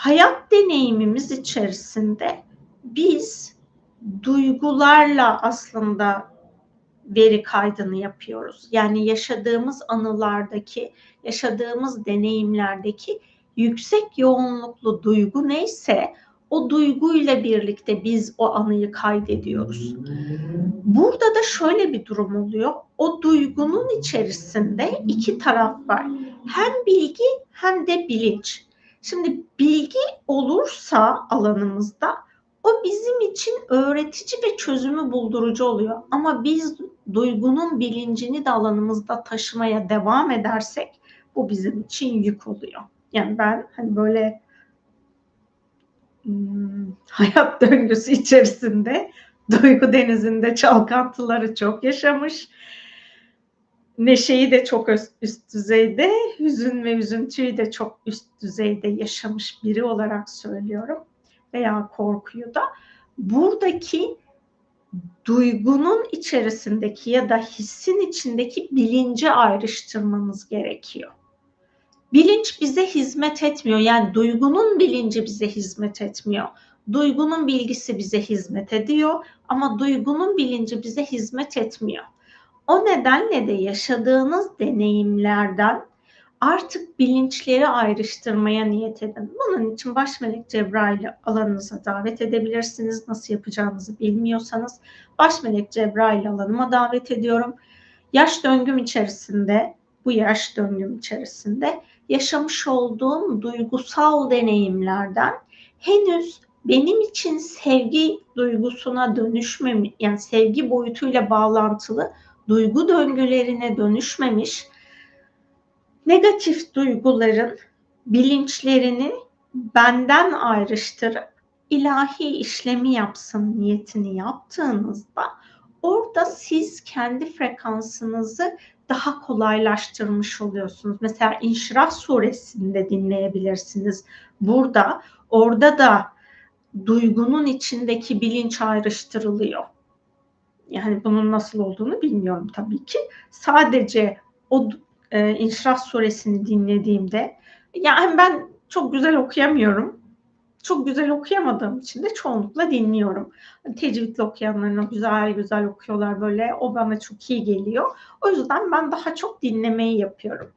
hayat deneyimimiz içerisinde biz duygularla aslında veri kaydını yapıyoruz. Yani yaşadığımız anılardaki, yaşadığımız deneyimlerdeki yüksek yoğunluklu duygu neyse o duyguyla birlikte biz o anıyı kaydediyoruz. Burada da şöyle bir durum oluyor. O duygunun içerisinde iki taraf var. Hem bilgi hem de bilinç. Şimdi bilgi olursa alanımızda o bizim için öğretici ve çözümü buldurucu oluyor. Ama biz duygunun bilincini de alanımızda taşımaya devam edersek bu bizim için yük oluyor. Yani ben hani böyle hmm, hayat döngüsü içerisinde duygu denizinde çalkantıları çok yaşamış. Neşeyi de çok üst düzeyde, hüzün ve üzüntüyü de çok üst düzeyde yaşamış biri olarak söylüyorum veya korkuyu da buradaki duygunun içerisindeki ya da hissin içindeki bilinci ayrıştırmamız gerekiyor. Bilinç bize hizmet etmiyor. Yani duygunun bilinci bize hizmet etmiyor. Duygunun bilgisi bize hizmet ediyor ama duygunun bilinci bize hizmet etmiyor. O nedenle de yaşadığınız deneyimlerden artık bilinçleri ayrıştırmaya niyet edin. Bunun için baş melek Cebrail'i alanınıza davet edebilirsiniz. Nasıl yapacağınızı bilmiyorsanız baş melek Cebrail'i alanıma davet ediyorum. Yaş döngüm içerisinde, bu yaş döngüm içerisinde yaşamış olduğum duygusal deneyimlerden henüz benim için sevgi duygusuna dönüşmemiş, yani sevgi boyutuyla bağlantılı duygu döngülerine dönüşmemiş negatif duyguların bilinçlerini benden ayrıştırıp ilahi işlemi yapsın niyetini yaptığınızda orada siz kendi frekansınızı daha kolaylaştırmış oluyorsunuz. Mesela İnşirah suresinde dinleyebilirsiniz. Burada orada da duygunun içindeki bilinç ayrıştırılıyor. Yani bunun nasıl olduğunu bilmiyorum tabii ki. Sadece o e, İnşirah suresini dinlediğimde yani ben çok güzel okuyamıyorum. Çok güzel okuyamadığım için de çoğunlukla dinliyorum. Tecvidle okuyanların o güzel güzel okuyorlar böyle. O bana çok iyi geliyor. O yüzden ben daha çok dinlemeyi yapıyorum.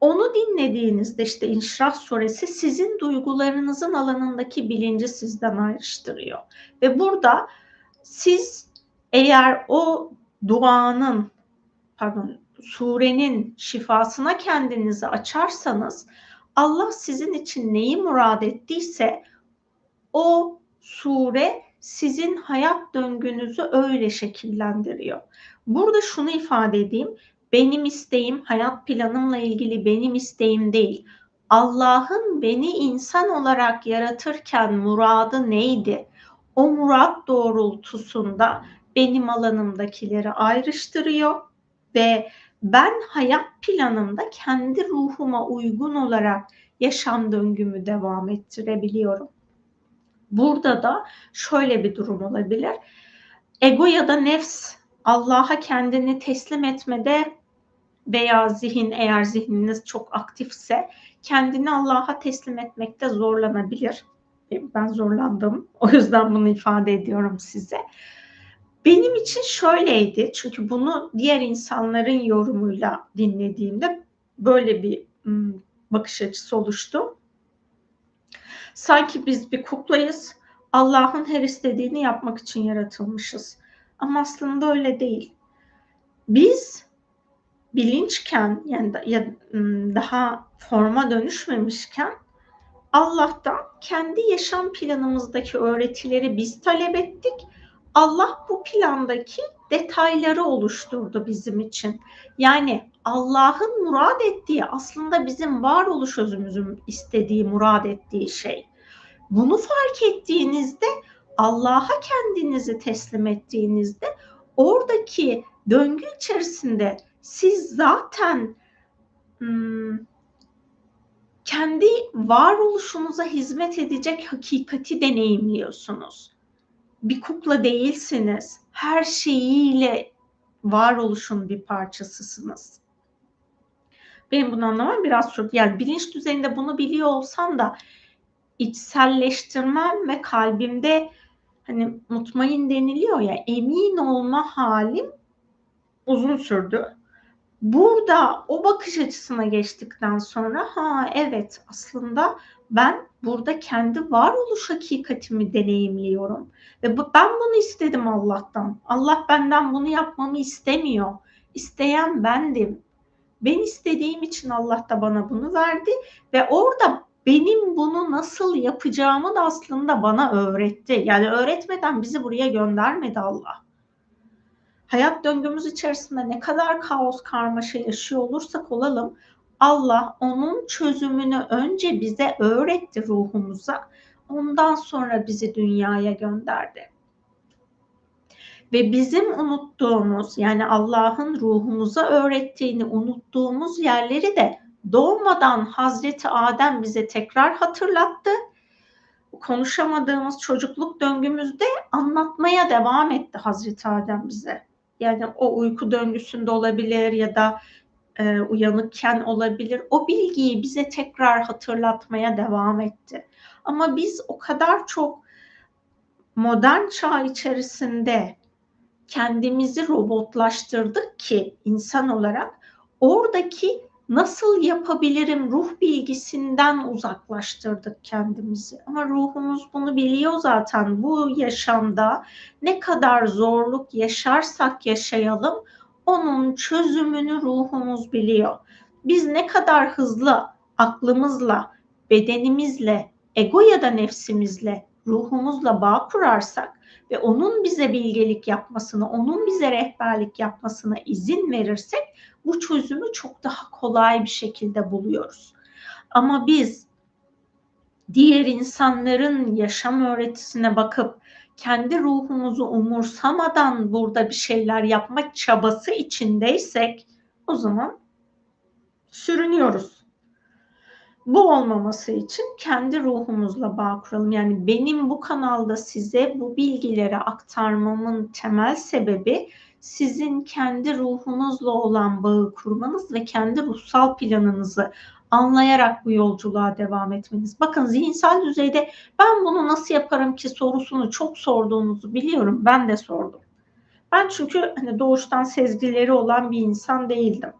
Onu dinlediğinizde işte İnşirah suresi sizin duygularınızın alanındaki bilinci sizden ayrıştırıyor. Ve burada siz eğer o duanın pardon surenin şifasına kendinizi açarsanız Allah sizin için neyi murad ettiyse o sure sizin hayat döngünüzü öyle şekillendiriyor. Burada şunu ifade edeyim. Benim isteğim hayat planımla ilgili benim isteğim değil. Allah'ın beni insan olarak yaratırken muradı neydi? O murat doğrultusunda benim alanımdakileri ayrıştırıyor ve ben hayat planımda kendi ruhuma uygun olarak yaşam döngümü devam ettirebiliyorum. Burada da şöyle bir durum olabilir. Ego ya da nefs Allah'a kendini teslim etmede veya zihin eğer zihniniz çok aktifse kendini Allah'a teslim etmekte zorlanabilir. Ben zorlandım. O yüzden bunu ifade ediyorum size. Benim için şöyleydi çünkü bunu diğer insanların yorumuyla dinlediğimde böyle bir bakış açısı oluştu. Sanki biz bir kuklayız. Allah'ın her istediğini yapmak için yaratılmışız. Ama aslında öyle değil. Biz bilinçken yani ya daha forma dönüşmemişken Allah'tan kendi yaşam planımızdaki öğretileri biz talep ettik Allah bu plandaki detayları oluşturdu bizim için. Yani Allah'ın murad ettiği aslında bizim varoluş özümüzün istediği, murad ettiği şey. Bunu fark ettiğinizde Allah'a kendinizi teslim ettiğinizde oradaki döngü içerisinde siz zaten hmm, kendi varoluşunuza hizmet edecek hakikati deneyimliyorsunuz bir kukla değilsiniz. Her şeyiyle varoluşun bir parçasısınız. benim bunu anlamam biraz sürdü. Yani bilinç düzeyinde bunu biliyor olsam da içselleştirmem ve kalbimde hani mutmain deniliyor ya emin olma halim uzun sürdü. Burada o bakış açısına geçtikten sonra ha evet aslında ben burada kendi varoluş hakikatimi deneyimliyorum. Ve ben bunu istedim Allah'tan. Allah benden bunu yapmamı istemiyor. İsteyen bendim. Ben istediğim için Allah da bana bunu verdi ve orada benim bunu nasıl yapacağımı da aslında bana öğretti. Yani öğretmeden bizi buraya göndermedi Allah. Hayat döngümüz içerisinde ne kadar kaos karmaşa yaşıyor olursak olalım Allah onun çözümünü önce bize öğretti ruhumuza. Ondan sonra bizi dünyaya gönderdi. Ve bizim unuttuğumuz yani Allah'ın ruhumuza öğrettiğini unuttuğumuz yerleri de doğmadan Hazreti Adem bize tekrar hatırlattı. Konuşamadığımız çocukluk döngümüzde anlatmaya devam etti Hazreti Adem bize. Yani o uyku döngüsünde olabilir ya da e, uyanıkken olabilir. O bilgiyi bize tekrar hatırlatmaya devam etti. Ama biz o kadar çok modern çağ içerisinde kendimizi robotlaştırdık ki insan olarak oradaki nasıl yapabilirim ruh bilgisinden uzaklaştırdık kendimizi. Ama ruhumuz bunu biliyor zaten. Bu yaşamda ne kadar zorluk yaşarsak yaşayalım onun çözümünü ruhumuz biliyor. Biz ne kadar hızlı aklımızla, bedenimizle, ego ya da nefsimizle, ruhumuzla bağ kurarsak ve onun bize bilgelik yapmasını, onun bize rehberlik yapmasına izin verirsek bu çözümü çok daha kolay bir şekilde buluyoruz. Ama biz diğer insanların yaşam öğretisine bakıp kendi ruhumuzu umursamadan burada bir şeyler yapmak çabası içindeysek o zaman sürünüyoruz. Bu olmaması için kendi ruhumuzla bağ kuralım. Yani benim bu kanalda size bu bilgileri aktarmamın temel sebebi sizin kendi ruhunuzla olan bağı kurmanız ve kendi ruhsal planınızı anlayarak bu yolculuğa devam etmeniz. Bakın zihinsel düzeyde ben bunu nasıl yaparım ki sorusunu çok sorduğunuzu biliyorum. Ben de sordum. Ben çünkü hani doğuştan sezgileri olan bir insan değildim.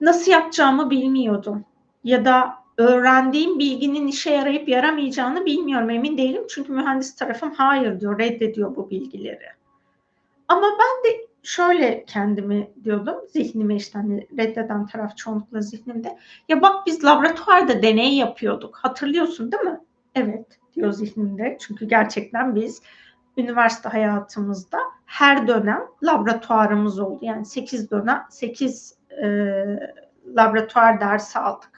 Nasıl yapacağımı bilmiyordum. Ya da öğrendiğim bilginin işe yarayıp yaramayacağını bilmiyorum. Emin değilim. Çünkü mühendis tarafım hayır diyor, reddediyor bu bilgileri. Ama ben de şöyle kendimi diyordum zihnime işte hani reddeden taraf çoğunlukla zihnimde. Ya bak biz laboratuvarda deney yapıyorduk. Hatırlıyorsun değil mi? Evet diyor zihnimde. Çünkü gerçekten biz üniversite hayatımızda her dönem laboratuvarımız oldu. Yani 8 dönem 8 e, laboratuvar dersi aldık.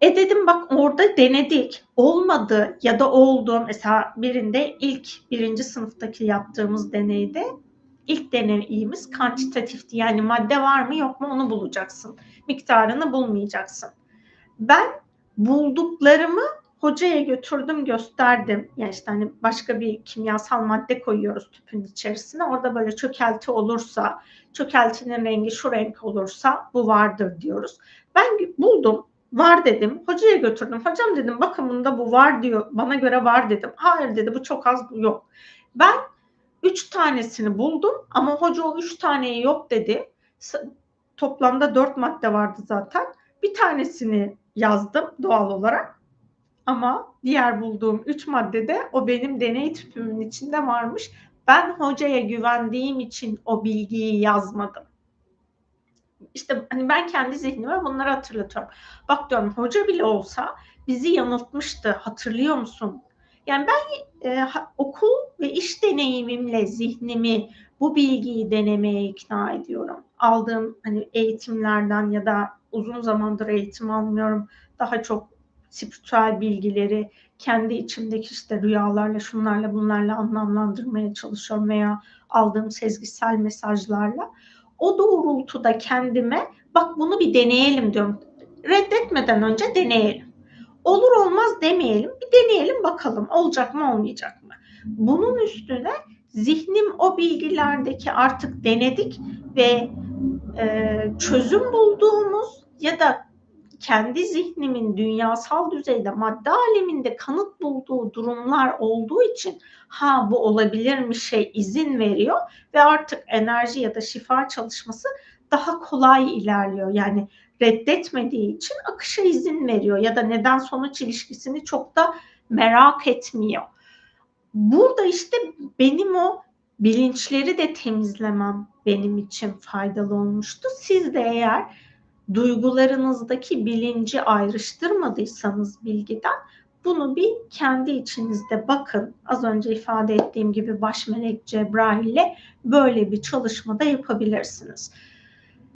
E dedim bak orada denedik. Olmadı ya da oldu. Mesela birinde ilk birinci sınıftaki yaptığımız deneyde ilk deneyimiz kantitatifti. Yani madde var mı yok mu onu bulacaksın. Miktarını bulmayacaksın. Ben bulduklarımı hocaya götürdüm gösterdim. Yani işte hani başka bir kimyasal madde koyuyoruz tüpün içerisine. Orada böyle çökelti olursa, çökeltinin rengi şu renk olursa bu vardır diyoruz. Ben buldum var dedim. Hocaya götürdüm. Hocam dedim bakın bunda bu var diyor. Bana göre var dedim. Hayır dedi bu çok az bu yok. Ben üç tanesini buldum ama hoca o üç taneyi yok dedi. Toplamda dört madde vardı zaten. Bir tanesini yazdım doğal olarak. Ama diğer bulduğum üç maddede o benim deney tüpümün içinde varmış. Ben hocaya güvendiğim için o bilgiyi yazmadım işte hani ben kendi zihnime bunları hatırlatıyorum. Bak diyorum hoca bile olsa bizi yanıltmıştı hatırlıyor musun? Yani ben e, okul ve iş deneyimimle zihnimi bu bilgiyi denemeye ikna ediyorum. Aldığım hani eğitimlerden ya da uzun zamandır eğitim almıyorum. Daha çok spiritüel bilgileri kendi içimdeki işte rüyalarla şunlarla bunlarla anlamlandırmaya çalışıyorum veya aldığım sezgisel mesajlarla o doğrultuda kendime bak bunu bir deneyelim diyorum. Reddetmeden önce deneyelim. Olur olmaz demeyelim. Bir deneyelim bakalım olacak mı olmayacak mı? Bunun üstüne zihnim o bilgilerdeki artık denedik ve e, çözüm bulduğumuz ya da kendi zihnimin dünyasal düzeyde madde aleminde kanıt bulduğu durumlar olduğu için ha bu olabilirmiş şey izin veriyor ve artık enerji ya da şifa çalışması daha kolay ilerliyor. Yani reddetmediği için akışa izin veriyor ya da neden sonuç ilişkisini çok da merak etmiyor. Burada işte benim o bilinçleri de temizlemem benim için faydalı olmuştu. Siz de eğer duygularınızdaki bilinci ayrıştırmadıysanız bilgiden bunu bir kendi içinizde bakın. Az önce ifade ettiğim gibi baş melek Cebrail ile böyle bir çalışmada yapabilirsiniz.